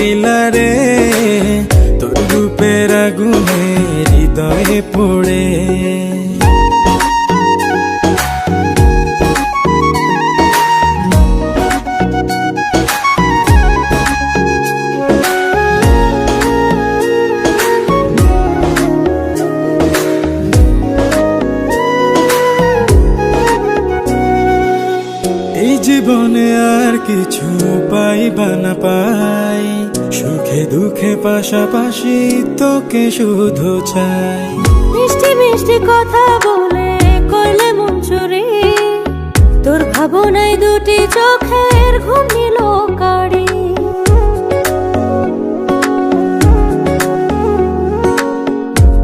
রঙ্গিলা রে তোর রূপের আগুনে হৃদয়ে পড়ে জীবনে আর কিছু পাইবা না পাই সুখে দুঃখে পাশাপাশি তোকে শুধু চাই। মিষ্টি মিষ্টি কথা বলে কইলে মন চুরি তোর ভাবনায় দুটি চোখের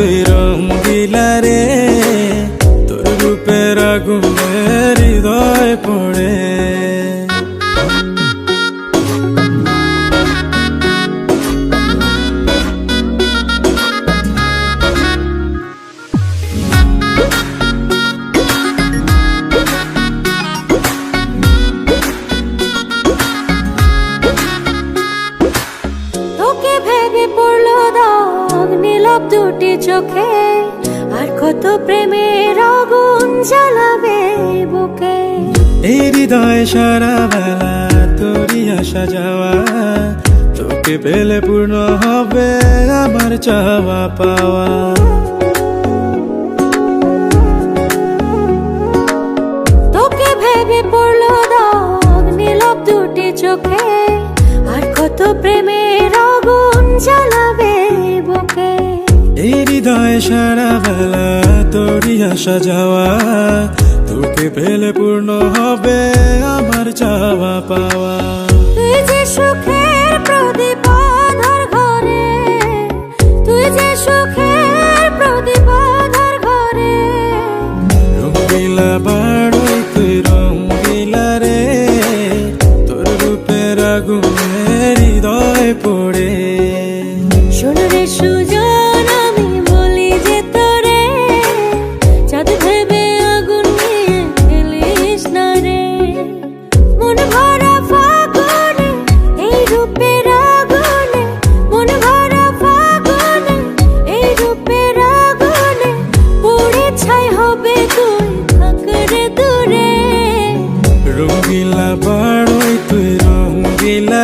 তুই রঙ্গিলা দুটি চোখে আর কত প্রেমের আগুন জ্বালাবে বুকে। এই হৃদয় সারা বেলা তোরই আসা যাওয়া তোকে পেলে পূর্ণ হবে আমার চাওয়া পাওয়া। তোকে ভেবে পড়ল দাগ নীলব দুটি চোখে আর কত প্রেমের হৃদয় সারা বেলা তোরই আসা যাওয়া। তোকে পেলে পূর্ণ হবে আমার চাওয়া পাওয়া। সুখের